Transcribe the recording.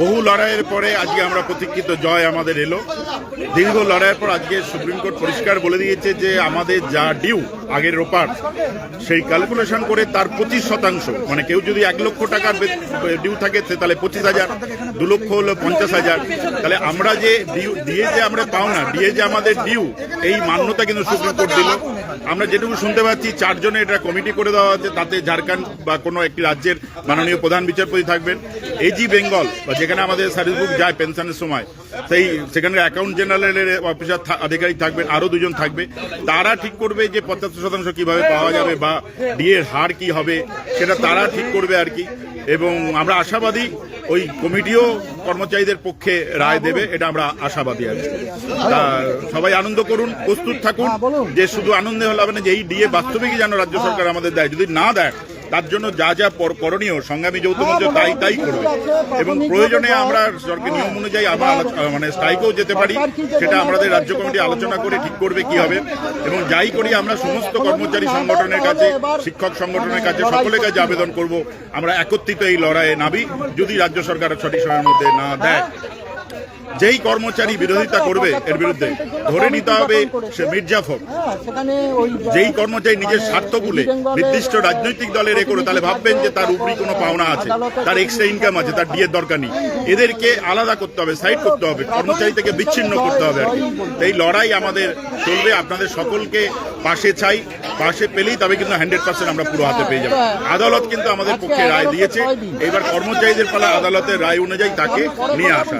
বহু লড়াইয়ের পরে আজকে আমরা প্রতীক্ষিত জয় আমাদের এলো। দীর্ঘ লড়াইয়ের পর আজকে সুপ্রিম কোর্ট পরিষ্কার বলে দিয়েছে যে আমাদের যা ডিউ, আগের রোপার, সেই ক্যালকুলেশন করে তার পঁচিশ শতাংশ মানে কেউ যদি এক লক্ষ টাকার ডিউ থাকে তাহলে পঁচিশ হাজার। দু লক্ষ হলো পঞ্চাশ হাজার। তাহলে আমরা যে ডিউ দিয়ে যে আমরা পাও না, দিয়ে যে আমাদের ডিউ এই মান্যতা কিন্তু সুপ্রিম কোর্ট দিল। আমরা যেটুকু শুনতে পাচ্ছি, চারজনে এটা কমিটি করে দেওয়া হচ্ছে, তাতে ঝাড়খণ্ড বা কোনো একটি রাজ্যের মাননীয় প্রধান বিচারপতি থাকবেন। এজি বেঙ্গল বা যেখানে আমাদের সার্ভিস বুক যায় পেনশনের সময়, সেই, সেখানে অ্যাকাউন্ট জেনারেলের অফিসার আধিকারিক থাকবেন, আরও দুজন থাকবে। তারা ঠিক করবে যে পঁচাত্তর শতাংশ কীভাবে পাওয়া যাবে বা ডিএর হার কি হবে, সেটা তারা ঠিক করবে আর কি। এবং আমরা আশাবাদী ওই কমিটিও কর্মচারীদের পক্ষে রায় দেবে, এটা আমরা আশাবাদী আছি। সবাই আনন্দ করুন, প্রস্তুত থাকুন, যে শুধু আনন্দে হলে হবে না, যে এই ডিএ বাস্তবিকই যেন রাজ্য সরকার আমাদের দেয়। যদি না দেয় তার জন্য যা যা করণীয় সংগ্রামী যৌথ মঞ্চ তাই তাই করবে। এবং প্রয়োজনে আমরা সরকার নিয়ম অনুযায়ী আবার আলোচ- মানে স্ট্রাইকেও যেতে পারি সেটা আমাদের রাজ্য কমিটি আলোচনা করে ঠিক করবে কি হবে। এবং যাই করি আমরা সমস্ত কর্মচারী সংগঠনের কাছে শিক্ষক সংগঠনের কাছে সকলের কাছে আবেদন করব। আমরা একত্রিত এই লড়াইয়ে নাবি যদি রাজ্য সরকার সঠিক সময়ের মধ্যে না দেয় যেই কর্মচারী বিরোধিতা করবে এর বিরুদ্ধে ধরে নিতে হবে সে মির্জাফর যেই কর্মচারী নিজের স্বার্থ বলে নির্দিষ্ট রাজনৈতিক দলের এ করে, তাহলে ভাববেন যে তার উপরি কোনো পাওনা আছে, তার এক্সট্রা ইনকাম আছে, তার ডিএর দরকার নেই। এদেরকে আলাদা করতে হবে সাইড করতে হবে কর্মচারী থেকে বিচ্ছিন্ন করতে হবে আর কি। এই লড়াই আমাদের চলবে, আপনাদের সকলকে পাশে চাই, পাশে পেলেই তবে কিন্তু হান্ড্রেড পার্সেন্ট আমরা পুরো হাতে পেয়ে যাব। আদালত কিন্তু আমাদের পক্ষে রায় দিয়েছে, এবার কর্মচারীদের পালা আদালতের রায় অনুযায়ী তাকে নিয়ে আসা।